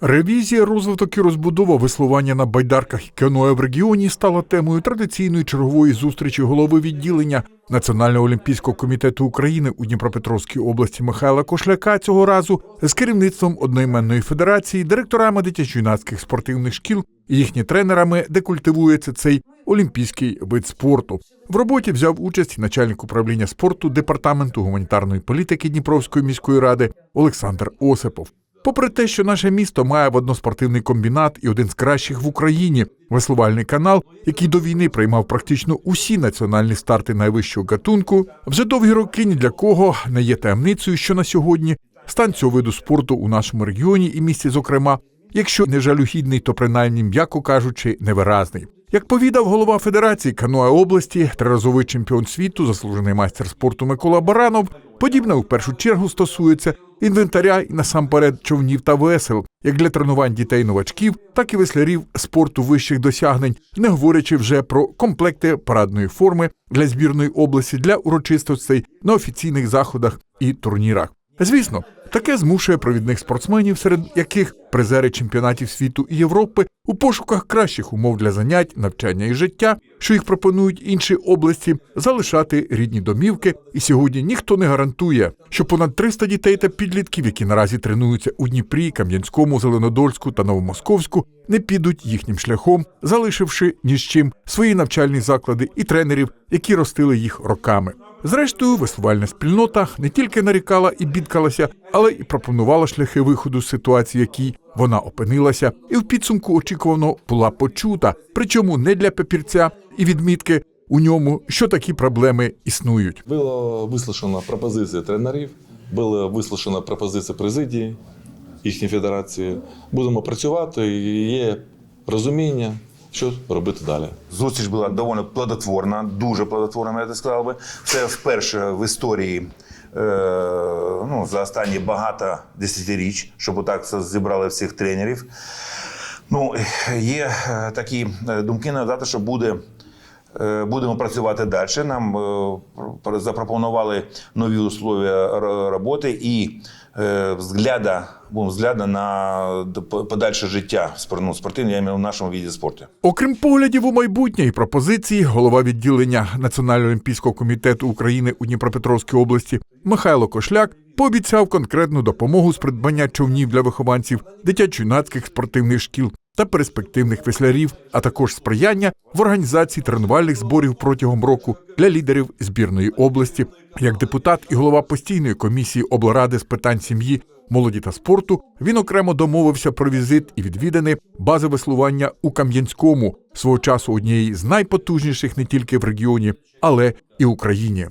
Ревізія, розвиток і розбудова веслування на байдарках і каное в регіоні стала темою традиційної чергової зустрічі голови відділення Національного олімпійського комітету України у Дніпропетровській області Михайла Кошляка цього разу з керівництвом одноіменної федерації, директорами дитячо-юнацьких спортивних шкіл і їхніми тренерами, де культивується цей олімпійський вид спорту. В роботі взяв участь начальник управління спорту департаменту гуманітарної політики Дніпровської міської ради Олександр Осипов. Попри те, що наше місто має водноспортивний комбінат і один з кращих в Україні веслувальний канал, який до війни приймав практично усі національні старти найвищого гатунку, вже довгі роки ні для кого не є таємницею, що на сьогодні стан цього виду спорту у нашому регіоні і місті, зокрема, якщо не жалюгідний, то принаймні, м'яко кажучи, невиразний. Як повідав голова Федерації каноe області, триразовий чемпіон світу, заслужений майстер спорту Микола Баранов, подібне в першу чергу стосується інвентаря і насамперед човнів та весел, як для тренувань дітей-новачків, так і веслярів спорту вищих досягнень, не говорячи вже про комплекти парадної форми для збірної області для урочистостей на офіційних заходах і турнірах. Звісно, таке змушує провідних спортсменів, серед яких призери чемпіонатів світу і Європи, у пошуках кращих умов для занять, навчання і життя, що їх пропонують інші області, залишати рідні домівки. І сьогодні ніхто не гарантує, що понад 300 дітей та підлітків, які наразі тренуються у Дніпрі, Кам'янському, Зеленодольську та Новомосковську, не підуть їхнім шляхом, залишивши ні з чим свої навчальні заклади і тренерів, які ростили їх роками. Зрештою, веслувальна спільнота не тільки нарікала і бідкалася, але і пропонувала шляхи виходу з ситуації, якій вона опинилася, і в підсумку очікувано була почута, причому не для папірця і відмітки у ньому, що такі проблеми існують. Було вислушано пропозиції тренерів, було вислушано пропозиції президії їхньої федерації. Будемо працювати є розуміння, що робити далі. Зустріч була доволі плодотворна, дуже плодотворна, я так сказав би. Це вперше в історії е, ну, за останні багато десятиріч, щоб отак зібрали всіх тренерів. Ну, є е, такі е, думки надати, що буде. Е, Будемо працювати далі. Нам е, запропонували нові условия роботи і е, взгляда, взгляда на подальше життя ну, спортивне, я в нашому віді спорту. Окрім поглядів у майбутнє і пропозицій, голова відділення Національного олімпійського комітету України у Дніпропетровській області Михайло Кошляк пообіцяв конкретну допомогу з придбання човнів для вихованців дитячо-юнацьких спортивних шкіл та перспективних веслярів, а також сприяння в організації тренувальних зборів протягом року для лідерів збірної області. Як депутат і голова постійної комісії облради з питань сім'ї молоді та спорту, він окремо домовився про візит і відвідини бази веслування у Кам'янському, свого часу однієї з найпотужніших не тільки в регіоні, але і Україні.